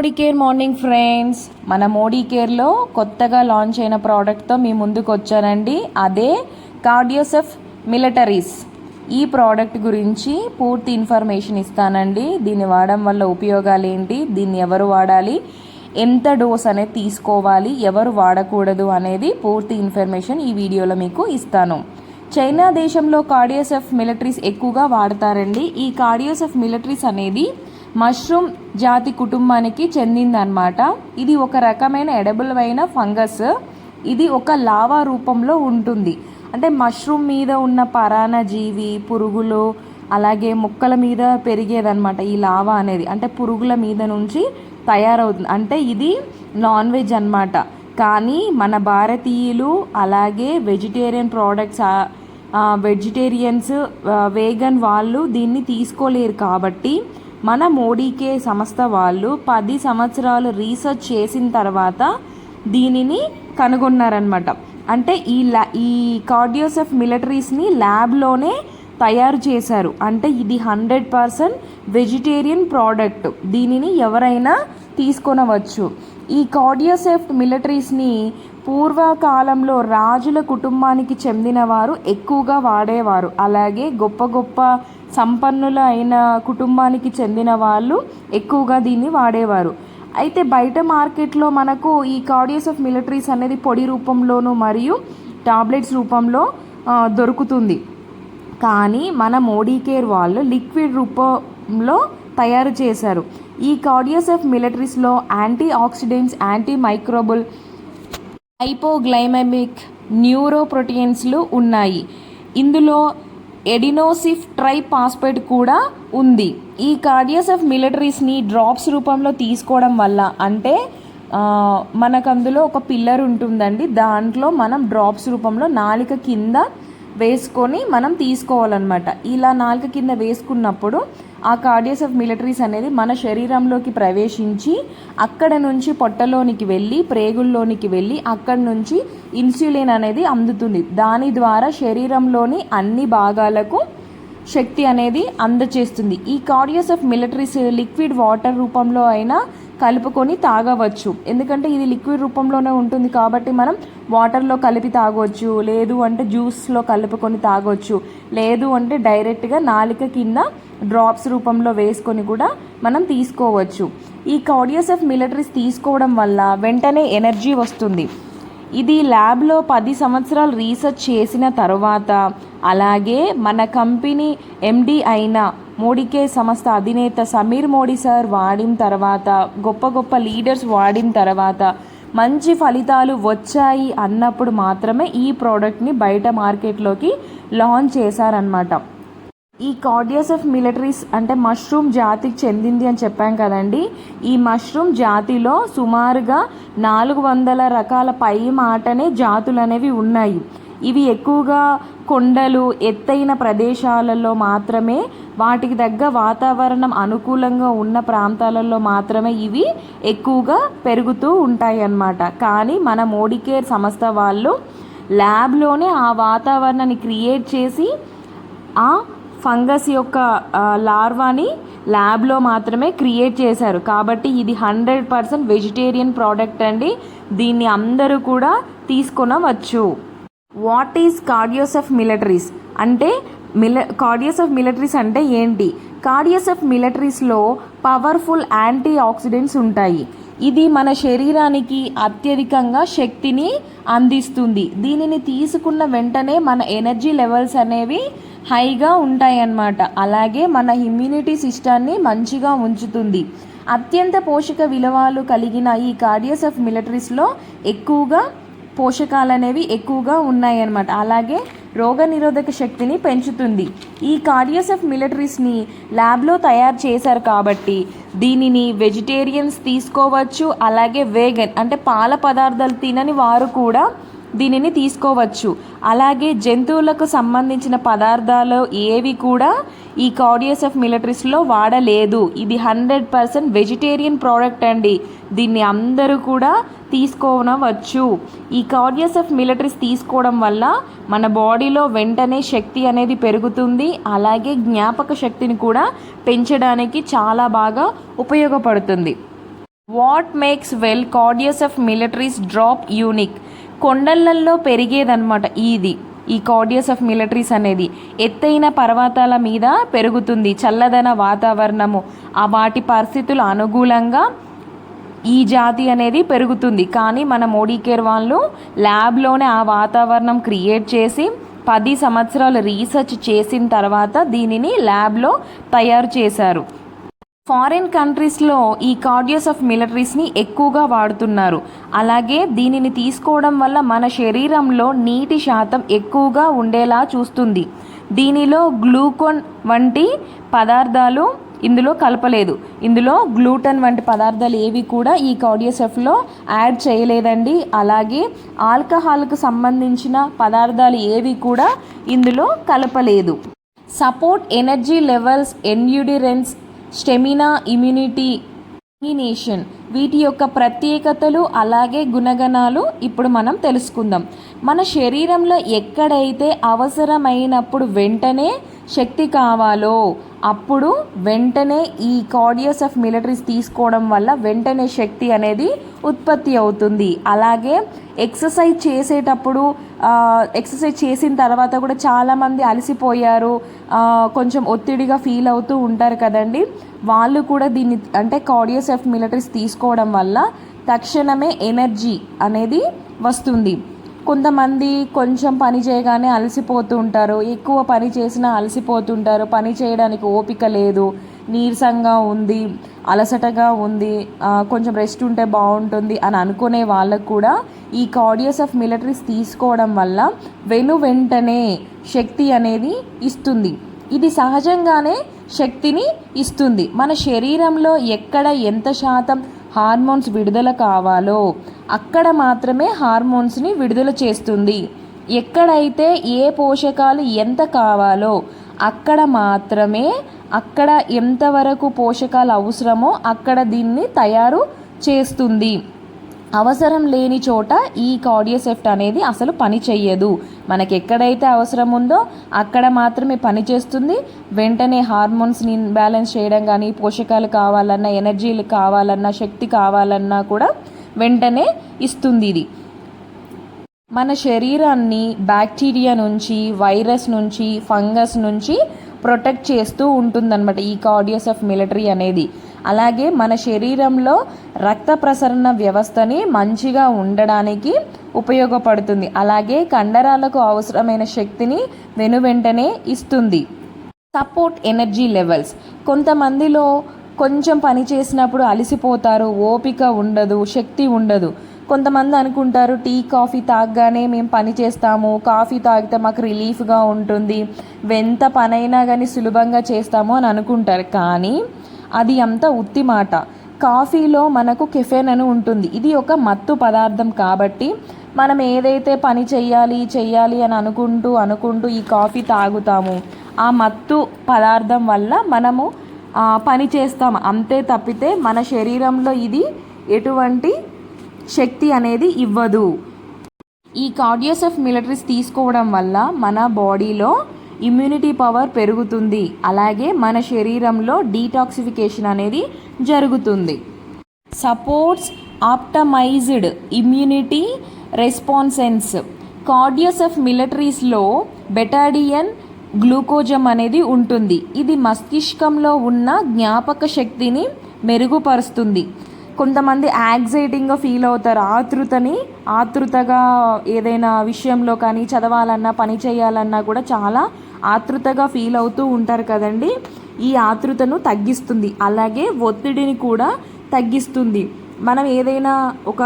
Modi care morning friends మన మోడీ కేర్లో కొత్తగా launch అయిన ప్రోడక్ట్తో మీ ముందుకు వచ్చానండి. అదే కార్డియోసెఫ్ మిలిటరీస్ ఈ ప్రోడక్ట్ గురించి పూర్తి ఇన్ఫర్మేషన్ ఇస్తానండి. దీన్ని వాడడం వల్ల ఉపయోగాలు ఏంటి? దీన్ని ఎవరు వాడాలి? ఎంత డోస్ అనేది తీసుకోవాలి? ఎవరు వాడకూడదు అనేది పూర్తి ఇన్ఫర్మేషన్ ఈ వీడియోలో మీకు ఇస్తాను. చైనా దేశంలో కార్డియోసెఫ్ మిలిటరీస్ ఎక్కువగా వాడతారండి. ఈ కార్డియోసెఫ్ మిలిటరీస్ అనేది మష్రూమ్ జాతి కుటుంబానికి చెందిందనమాట ఇది ఒక రకమైన ఎడబుల్వైన ఫంగస్. ఇది ఒక లావా రూపంలో ఉంటుంది. అంటే మష్రూమ్ మీద ఉన్న పరాణజీవి పురుగులు అలాగే మొక్కల మీద పెరిగేదన్నమాట ఈ లావా అనేది. అంటే పురుగుల మీద నుంచి తయారవుతుంది. అంటే ఇది నాన్ వెజ్ అన్నమాట. కానీ మన భారతీయులు అలాగే వెజిటేరియన్ ప్రోడక్ట్స్ వెజిటేరియన్స్ వేగన్ వాళ్ళు దీన్ని తీసుకోలేరు కాబట్టి మన మోడీకే సంస్థ వాళ్ళు పది సంవత్సరాలు రీసెర్చ్ చేసిన తర్వాత దీనిని కనుగొన్నారనమాట అంటే ఈ ల్యా ఈ కార్డియోసెఫ్ మిలిటరీస్ని ల్యాబ్లోనే తయారు చేశారు. అంటే ఇది హండ్రెడ్ పర్సెంట్ వెజిటేరియన్ ప్రోడక్ట్. దీనిని ఎవరైనా తీసుకొనవచ్చు. ఈ కార్డియోసెఫ్ట్ మిలిటరీస్ని పూర్వకాలంలో రాజుల కుటుంబానికి చెందిన వారు ఎక్కువగా వాడేవారు. అలాగే గొప్ప గొప్ప సంపన్నుల అయిన కుటుంబానికి చెందిన వాళ్ళు ఎక్కువగా దీన్ని వాడేవారు. అయితే బయట మార్కెట్లో మనకు ఈ కార్డియోసెఫ్ మిలిటరీస్ అనేది పొడి రూపంలోను మరియు టాబ్లెట్స్ రూపంలో దొరుకుతుంది. కానీ మన మోడీ కేర్ వాళ్ళు లిక్విడ్ రూపంలో తయారు చేశారు. ఈ కార్డియోసెఫ్ మిలిటరీస్లో antioxidants antimicrobial hypoglycemic న్యూరోప్రోటీన్స్లు ఉన్నాయి. ఇందులో ఎడినోసిఫ్ ట్రైపాస్పేట్ కూడా ఉంది. ఈ కార్డియోసెఫ్ మిలిటరీస్ని డ్రాప్స్ రూపంలో తీసుకోవడం వల్ల అంటే మనకు అందులో ఒక పిల్లర్ ఉంటుందండి. దాంట్లో మనం డ్రాప్స్ రూపంలో నాలిక కింద వేసుకొని మనం తీసుకోవాలన్నమాట. ఇలా నాలుక కింద వేసుకున్నప్పుడు ఆ కార్డియస్ ఆఫ్ మిలిటరీస్ అనేది మన శరీరంలోకి ప్రవేశించి అక్కడ నుంచి పొట్టలోనికి వెళ్ళి ప్రేగుల్లోనికి వెళ్ళి అక్కడ నుంచి ఇన్సులిన్ అనేది అందుతుంది. దాని ద్వారా శరీరంలోని అన్ని భాగాలకు శక్తి అనేది అందచేస్తుంది. ఈ cordyceps of militaris liquid water రూపంలో అయినా కలుపుకొని తాగవచ్చు. ఎందుకంటే ఇది లిక్విడ్ రూపంలోనే ఉంటుంది కాబట్టి మనం వాటర్లో కలిపి తాగవచ్చు లేదు అంటే జ్యూస్లో కలుపుకొని తాగవచ్చు లేదు అంటే డైరెక్ట్గా నాలిక కింద డ్రాప్స్ రూపంలో వేసుకొని కూడా మనం తీసుకోవచ్చు. ఈ కార్డియోసెఫ్ మిలిటరీస్ తీసుకోవడం వల్ల వెంటనే ఎనర్జీ వస్తుంది. ఇది ల్యాబ్లో పది సంవత్సరాలు రీసెర్చ్ చేసిన తర్వాత అలాగే మన కంపెనీ ఎండి అయిన మోడీకే సంస్థ అధినేత సమీర్ మోడీ సార్ వాడిన తర్వాత గొప్ప గొప్ప లీడర్స్ వాడిన తర్వాత మంచి ఫలితాలు వచ్చాయి అన్నప్పుడు మాత్రమే ఈ ప్రోడక్ట్ని బయట మార్కెట్లోకి లాంచ్ చేశారనమాట ఈ కార్డియస్ ఆఫ్ మిలిటరీస్ అంటే మష్రూమ్ జాతికి చెందింది అని చెప్పాం కదండి. ఈ మష్రూమ్ జాతిలో సుమారుగా నాలుగు వందల రకాల పై మాటనే జాతులు అనేవి ఉన్నాయి. ఇవి ఎక్కువగా కొండలు ఎత్తైన ప్రదేశాలలో మాత్రమే వాటికి తగ్గ వాతావరణం అనుకూలంగా ఉన్న ప్రాంతాలలో మాత్రమే ఇవి ఎక్కువగా పెరుగుతూ ఉంటాయి అన్నమాట కానీ మన మోడికేర్ సంస్థ వాళ్ళు ల్యాబ్లోనే ఆ వాతావరణాన్ని క్రియేట్ చేసి ఆ ఫంగస్ యొక్క లార్వాని ల్యాబ్లో మాత్రమే క్రియేట్ చేశారు. కాబట్టి ఇది హండ్రెడ్ పర్సెంట్ వెజిటేరియన్ ప్రోడక్ట్ అండి. దీన్ని అందరూ కూడా తీసుకొనవచ్చు. What is cordyceps of militaris? అంటే మిల కార్డియోసెఫ్ మిలిటరీస్ అంటే ఏంటి? కార్డియోసెఫ్ మిలిటరీస్లో పవర్ఫుల్ యాంటీ ఆక్సిడెంట్స్ ఉంటాయి. ఇది మన శరీరానికి అత్యధికంగా శక్తిని అందిస్తుంది. దీనిని తీసుకున్న వెంటనే మన ఎనర్జీ లెవెల్స్ అనేవి హైగా ఉంటాయన్నమాట. అలాగే మన ఇమ్యూనిటీ సిస్టాన్ని మంచిగా ఉంచుతుంది. అత్యంత పోషక విలువలు కలిగిన ఈ కార్డియస్ ఆఫ్ మిలిటరీస్లో ఎక్కువగా పోషకాలు అనేవి ఎక్కువగా ఉన్నాయన్నమాట. అలాగే రోగ నిరోధక శక్తిని పెంచుతుంది. ఈ కార్డియస్ ఆఫ్ మిలిటరీస్ని ల్యాబ్లో తయారు చేశారు కాబట్టి దీనిని వెజిటేరియన్స్ తీసుకోవచ్చు అలాగే వేగన్ అంటే పాల పదార్థాలు తినని వారు కూడా దీనిని తీసుకోవచ్చు. అలాగే జంతువులకు సంబంధించిన పదార్థాలు ఏవి కూడా ఈ కార్డియస్ ఆఫ్ మిలిటరీస్లో వాడలేదు. ఇది హండ్రెడ్ పర్సెంట్ వెజిటేరియన్ ప్రోడక్ట్ అండి. దీన్ని అందరూ కూడా తీసుకోనవచ్చు. ఈ కార్డియస్ ఆఫ్ మిలిటరీస్ తీసుకోవడం వల్ల మన బాడీలో వెంటనే శక్తి అనేది పెరుగుతుంది. అలాగే జ్ఞాపక శక్తిని కూడా పెంచడానికి చాలా బాగా ఉపయోగపడుతుంది. What makes well cordyceps of militaris drop unique? కొండలల్లో పెరిగేదన్నమాట ఇది. ఈ కార్డియస్ ఆఫ్ మిలిటరీస్ అనేది ఎత్తైన పర్వతాల మీద పెరుగుతుంది చల్లదన వాతావరణము. ఆ వాటి పరిస్థితులు అనుకూలంగా ఈ జాతి అనేది పెరుగుతుంది. కానీ మన మోడీ కేర్ వాళ్ళు ల్యాబ్లోనే ఆ వాతావరణం క్రియేట్ చేసి పది సంవత్సరాలు రీసెర్చ్ చేసిన తర్వాత దీనిని ల్యాబ్లో తయారు చేశారు. ఫారిన్ కంట్రీస్లో ఈ కార్డియస్ ఆఫ్ మిలటరీస్ని ఎక్కువగా వాడుతున్నారు. అలాగే దీనిని తీసుకోవడం వల్ల మన శరీరంలో నీటి శాతం ఎక్కువగా ఉండేలా చూస్తుంది. దీనిలో గ్లూకోన్ వంటి పదార్థాలు ఇందులో కలపలేదు. ఇందులో గ్లూటన్ వంటి పదార్థాలు ఏవి కూడా ఈ కార్డియోసెఫ్లో యాడ్ చేయలేదండి. అలాగే ఆల్కహాల్కు సంబంధించిన పదార్థాలు ఏవి కూడా ఇందులో కలపలేదు. Support energy levels endurance stamina immunity immunisation వీటి యొక్క ప్రత్యేకతలు అలాగే గుణగణాలు ఇప్పుడు మనం తెలుసుకుందాం. మన శరీరంలో ఎక్కడైతే అవసరమైనప్పుడు వెంటనే శక్తి కావాలో అప్పుడు వెంటనే ఈ కార్డియస్ ఆఫ్ మిలిటరీస్ తీసుకోవడం వల్ల వెంటనే శక్తి అనేది ఉత్పత్తి అవుతుంది. అలాగే ఎక్సర్సైజ్ చేసేటప్పుడు ఎక్సర్సైజ్ చేసిన తర్వాత కూడా చాలామంది అలసిపోయారు కొంచెం ఒత్తిడిగా ఫీల్ అవుతూ ఉంటారు కదండి. వాళ్ళు కూడా దీన్ని అంటే కార్డియస్ ఆఫ్ మిలిటరీస్ తీసుకోవడం వల్ల తక్షణమే ఎనర్జీ అనేది వస్తుంది. కొంతమంది కొంచెం పని చేయగానే అలసిపోతూ ఉంటారు. ఎక్కువ పని చేసినా అలసిపోతుంటారు. పని చేయడానికి ఓపిక లేదు. నీరసంగా ఉంది. అలసటగా ఉంది. కొంచెం రెస్ట్ ఉంటే బాగుంటుంది అని అనుకునే వాళ్ళకు కూడా ఈ కార్డియస్ ఆఫ్ మిలిటరీస్ తీసుకోవడం వల్ల వెను వెంటనే శక్తి అనేది ఇస్తుంది. ఇది సహజంగానే శక్తిని ఇస్తుంది. మన శరీరంలో ఎక్కడ ఎంత శాతం హార్మోన్స్ విడుదల కావాలో అక్కడ మాత్రమే హార్మోన్స్ని విడుదల చేస్తుంది. ఎక్కడైతే ఏ పోషకాలు ఎంత కావాలో అక్కడ మాత్రమే అక్కడ ఎంతవరకు పోషకాలు అవసరమో అక్కడ దీన్ని తయారు చేస్తుంది. అవసరం లేని చోట ఈ కార్డియోసెఫ్ట్ అనేది అసలు పని చెయ్యదు. మనకి ఎక్కడైతే అవసరం ఉందో అక్కడ మాత్రమే పని చేస్తుంది. వెంటనే హార్మోన్స్ని బ్యాలెన్స్ చేయడం కానీ పోషకాలు కావాలన్నా ఎనర్జీలు కావాలన్నా శక్తి కావాలన్నా కూడా వెంటనే ఇస్తుంది ఇది. మన శరీరాన్ని బ్యాక్టీరియా నుంచి వైరస్ నుంచి ఫంగస్ నుంచి ప్రొటెక్ట్ చేస్తూ ఉంటుందన్నమాట ఈ కార్డియస్ ఆఫ్ మిలిటరీ అనేది. అలాగే మన శరీరంలో రక్త ప్రసరణ వ్యవస్థని మంచిగా ఉండడానికి ఉపయోగపడుతుంది. అలాగే కండరాలకు అవసరమైన శక్తిని వెనువెంటనే ఇస్తుంది. Support energy levels. కొంతమందిలో కొంచెం పని చేసినప్పుడు అలసిపోతారు ఓపిక ఉండదు శక్తి ఉండదు. కొంతమంది అనుకుంటారు టీ కాఫీ తాగగానే మేము పని చేస్తాము కాఫీ తాగితే మాకు రిలీఫ్గా ఉంటుంది ఎంత పనైనా కానీ సులభంగా చేస్తాము అని అనుకుంటారు. కానీ అది అంత ఉత్తి మాట. కాఫీలో మనకు కెఫెన్ అని ఉంటుంది. ఇది ఒక మత్తు పదార్థం కాబట్టి మనం ఏదైతే పని చేయాలి చేయాలి అని అనుకుంటూ అనుకుంటూ ఈ కాఫీ తాగుతాము. ఆ మత్తు పదార్థం వల్ల మనము పని చేస్తాం అంతే తప్పితే మన శరీరంలో ఇది ఎటువంటి శక్తి అనేది ఇవ్వదు. ఈ కార్డియోస్ ఆఫ్ మిలిటరీస్ తీసుకోవడం వల్ల మన బాడీలో ఇమ్యూనిటీ పవర్ పెరుగుతుంది. అలాగే మన శరీరంలో డీటాక్సిఫికేషన్ అనేది జరుగుతుంది. Supports optimised immunity responses. Cordyceps of మిలిటరీస్లో బెటాడియన్ గ్లూకోజం అనేది ఉంటుంది. ఇది మస్తిష్కంలో ఉన్న జ్ఞాపక శక్తిని మెరుగుపరుస్తుంది. కొంతమంది యాక్సైటింగ్గా ఫీల్ అవుతారు. ఆతృతని ఆతృతగా ఏదైనా విషయంలో కానీ చదవాలన్నా పని చేయాలన్నా కూడా చాలా ఆతృతగా ఫీల్ అవుతూ ఉంటారు కదండి. ఈ ఆతృతను తగ్గిస్తుంది. అలాగే ఒత్తిడిని కూడా తగ్గిస్తుంది. మనం ఏదైనా ఒక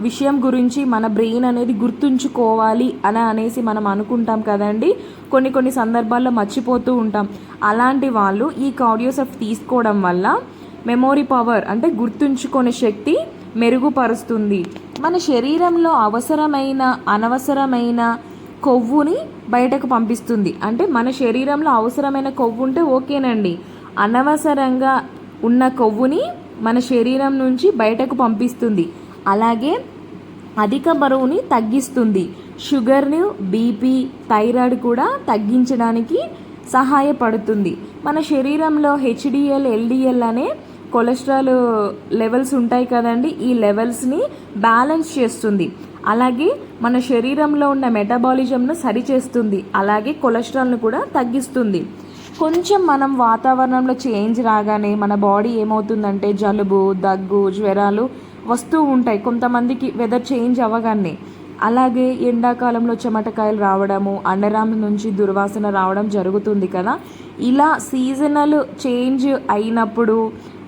విషయం గురించి మన బ్రెయిన్ అనేది గుర్తుంచుకోవాలి అని అనేసి మనం అనుకుంటాం కదండి. కొన్ని కొన్ని సందర్భాల్లో మర్చిపోతూ ఉంటాం. అలాంటి వాళ్ళు ఈ కార్డియోసెఫ్ తీసుకోవడం వల్ల మెమోరీ పవర్ అంటే గుర్తుంచుకునే శక్తి మెరుగుపరుస్తుంది. మన శరీరంలో అవసరమైన అనవసరమైన కొవ్వుని బయటకు పంపిస్తుంది. అంటే మన శరీరంలో అవసరమైన కొవ్వు ఉంటే ఓకేనండి. అనవసరంగా ఉన్న కొవ్వుని మన శరీరం నుంచి బయటకు పంపిస్తుంది. అలాగే అధిక బరువుని తగ్గిస్తుంది. షుగర్ని బీపీ థైరాయిడ్ కూడా తగ్గించడానికి సహాయపడుతుంది. మన శరీరంలో హెచ్డిఎల్ ఎల్డిఎల్ అనే కొలెస్ట్రాల్ లెవెల్స్ ఉంటాయి కదండి ఈ లెవెల్స్ని బ్యాలెన్స్ చేస్తుంది. అలాగే మన శరీరంలో ఉన్న మెటబాలిజంను సరిచేస్తుంది అలాగే కొలెస్ట్రాల్ను కూడా తగ్గిస్తుంది. కొంచెం మనం వాతావరణంలో చేంజ్ రాగానే మన బాడీ ఏమవుతుందంటే జలుబు దగ్గు జ్వరాలు వస్తూ ఉంటాయి కొంతమందికి వెదర్ చేంజ్ అవ్వగానే. అలాగే ఎండాకాలంలో చెమటకాయలు రావడము అండరాం నుంచి దుర్వాసన రావడం జరుగుతుంది కదా. ఇలా సీజనల్ చేంజ్ అయినప్పుడు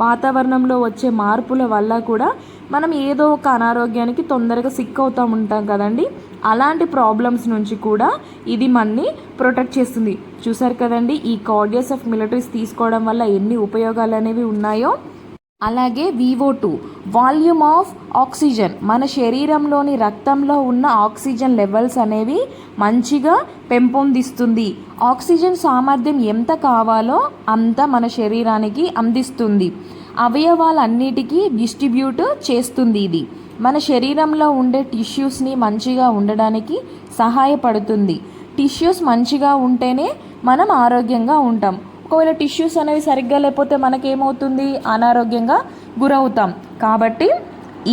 వాతావరణంలో వచ్చే మార్పుల వల్ల కూడా మనం ఏదో ఒక అనారోగ్యానికి తొందరగా సిక్ అవుతూ ఉంటాం కదండి. అలాంటి ప్రాబ్లమ్స్ నుంచి కూడా ఇది మనని ప్రొటెక్ట్ చేస్తుంది. చూసారు కదండి ఈ కార్డియస్ ఆఫ్ మిలిటరీస్ తీసుకోవడం వల్ల ఎన్ని ఉపయోగాలు అనేవి ఉన్నాయో. అలాగే VO two volume of oxygen. మన శరీరంలోని రక్తంలో ఉన్న ఆక్సిజన్ లెవెల్స్ అనేవి మంచిగా పెంపొందిస్తుంది. ఆక్సిజన్ సామర్థ్యం ఎంత కావాలో అంత మన శరీరానికి అందిస్తుంది. అవయవాలన్నిటికీ డిస్ట్రిబ్యూట్ చేస్తుంది ఇది. మన శరీరంలో ఉండే టిష్యూస్ని మంచిగా ఉండడానికి సహాయపడుతుంది. టిష్యూస్ మంచిగా ఉంటేనే మనం ఆరోగ్యంగా ఉంటాం. ఒకవేళ టిష్యూస్ అనేవి సరిగ్గా లేకపోతే మనకేమవుతుంది? అనారోగ్యంగా గురవుతాం. కాబట్టి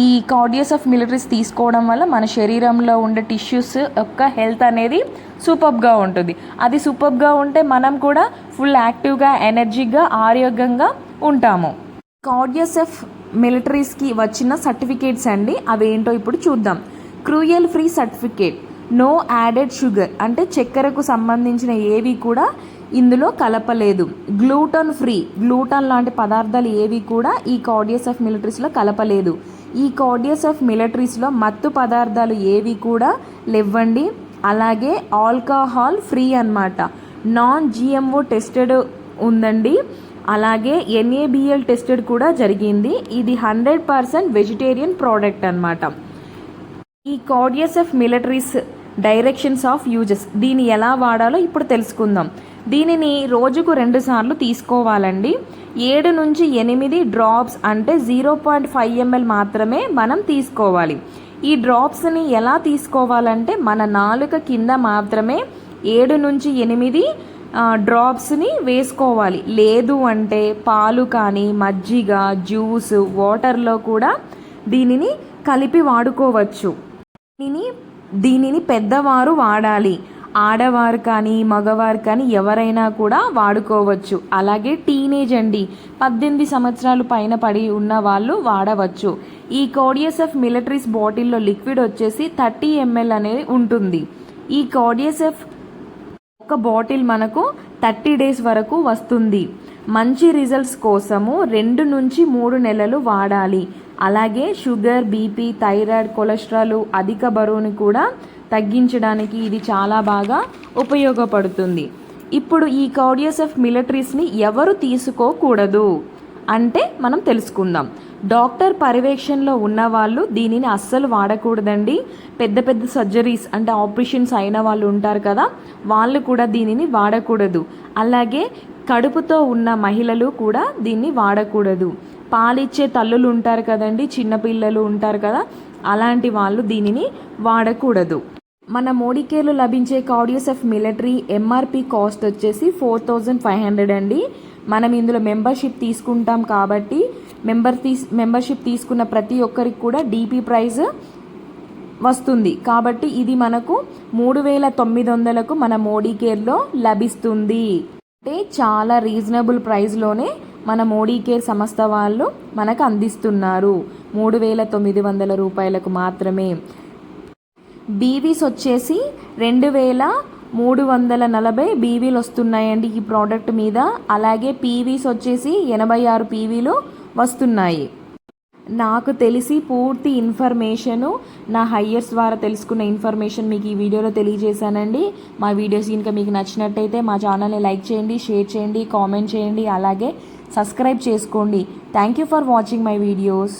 ఈ కార్డియస్ ఆఫ్ మిలిటరీస్ తీసుకోవడం వల్ల మన శరీరంలో ఉండే టిష్యూస్ యొక్క హెల్త్ అనేది సూపర్గా ఉంటుంది. అది సూపర్గా ఉంటే మనం కూడా ఫుల్ యాక్టివ్గా ఎనర్జీగా ఆరోగ్యంగా ఉంటాము. కార్డియస్ఎఫ్ మిలిటరీస్కి వచ్చిన సర్టిఫికేట్స్ అండి. అవేంటో ఇప్పుడు చూద్దాం. Cruel free certificate no added sugar అంటే చక్కెరకు సంబంధించిన ఏవి కూడా ఇందులో కలపలేదు. గ్లూటన్ ఫ్రీ గ్లూటన్ లాంటి పదార్థాలు ఏవి కూడా ఈ కార్డియస్ ఆఫ్ మిలిటరీస్లో కలపలేదు. ఈ కార్డియస్ ఆఫ్ మిలిటరీస్లో మత్తు పదార్థాలు ఏవి కూడా లేవ్వండి అలాగే ఆల్కహాల్ ఫ్రీ అన్నమాట. నాన్ జిఎంఓ టెస్టెడ్ ఉందండి. అలాగే ఎన్ఏబిఎల్ టెస్టెడ్ కూడా జరిగింది. ఇది హండ్రెడ్ పర్సెంట్ వెజిటేరియన్ ప్రోడక్ట్ అనమాట ఈ Cardius F militaries directions of uses దీన్ని ఎలా వాడాలో ఇప్పుడు తెలుసుకుందాం. దీనిని రోజుకు రెండుసార్లు తీసుకోవాలండి. ఏడు నుంచి ఎనిమిది డ్రాప్స్ అంటే జీరో పాయింట్ ఫైవ్ ఎంఎల్ మాత్రమే మనం తీసుకోవాలి. ఈ డ్రాప్స్ని ఎలా తీసుకోవాలంటే మన నాలుక కింద మాత్రమే ఏడు నుంచి ఎనిమిది డ్రాప్స్ని వేసుకోవాలి. లేదు అంటే పాలు కానీ మజ్జిగ జ్యూస్ వాటర్లో కూడా దీనిని కలిపి వాడుకోవచ్చు. దీనిని దీనిని పెద్దవారు వాడాలి. ఆడవారు కానీ మగవారు కానీ ఎవరైనా కూడా వాడుకోవచ్చు. అలాగే టీనేజ్ అండి. పద్దెనిమిది సంవత్సరాలు పైన పడి ఉన్న వాళ్ళు వాడవచ్చు. ఈ కోడియసెఫ్ మిలిటరీస్ బాటిల్లో లిక్విడ్ వచ్చేసి థర్టీ ఎంఎల్ అనేది ఉంటుంది. ఈ కోడియసెఫ్ ఒక బాటిల్ మనకు థర్టీ డేస్ వరకు వస్తుంది. మంచి రిజల్ట్స్ కోసము రెండు నుంచి మూడు నెలలు వాడాలి. అలాగే షుగర్ బీపీ థైరాయిడ్ కొలెస్ట్రాల్ అధిక బరువుని కూడా తగ్గించడానికి ఇది చాలా బాగా ఉపయోగపడుతుంది. ఇప్పుడు ఈ కౌడియస్ ఆఫ్ మిలిటరీస్ని ఎవరు తీసుకోకూడదు? అంటే మనం తెలుసుకుందాం. డాక్టర్ పర్యవేక్షణలో ఉన్నవాళ్ళు దీనిని అస్సలు వాడకూడదండి. పెద్ద పెద్ద సర్జరీస్ అంటే ఆపరేషన్స్ అయిన వాళ్ళు ఉంటారు కదా వాళ్ళు కూడా దీనిని వాడకూడదు. అలాగే కడుపుతో ఉన్న మహిళలు కూడా దీన్ని వాడకూడదు. పాలిచ్చే తల్లులు ఉంటారు కదండి చిన్నపిల్లలు ఉంటారు కదా అలాంటి వాళ్ళు దీనిని వాడకూడదు. మన మోడీకేర్లో లభించే Cardius of military MRP cost వచ్చేసి ఫోర్ థౌజండ్ ఫైవ్ హండ్రెడ్ అండి. మనం ఇందులో మెంబర్షిప్ తీసుకుంటాం కాబట్టి మెంబర్ తీస్ మెంబర్షిప్ తీసుకున్న ప్రతి ఒక్కరికి కూడా డీపీ ప్రైజ్ వస్తుంది. కాబట్టి ఇది మనకు మూడు వేల తొమ్మిది వందలకు మన మోడీ కేర్లో లభిస్తుంది. అంటే చాలా రీజనబుల్ ప్రైస్లోనే మన మోడీ కేర్ సంస్థ వాళ్ళు మనకు అందిస్తున్నారు. మూడు వేల తొమ్మిది వందల రూపాయలకు మాత్రమే. బీవీస్ వచ్చేసి రెండు వేల మూడు వందల నలభై బీవీలు వస్తున్నాయండి ఈ ప్రోడక్ట్ మీద. అలాగే పీవీస్ వచ్చేసి ఎనభై ఆరు పీవీలు వస్తున్నాయి. నాకు తెలిసి పూర్తి ఇన్ఫర్మేషను నా హయ్యర్స్ ద్వారా తెలుసుకున్న ఇన్ఫర్మేషన్ మీకు ఈ వీడియోలో తెలియజేశానండి. మా వీడియోస్ కనుక మీకు నచ్చినట్టయితే మా ఛానల్ని లైక్ చేయండి షేర్ చేయండి కామెంట్ చేయండి అలాగే సబ్స్క్రైబ్ చేసుకోండి. Thank you for watching my videos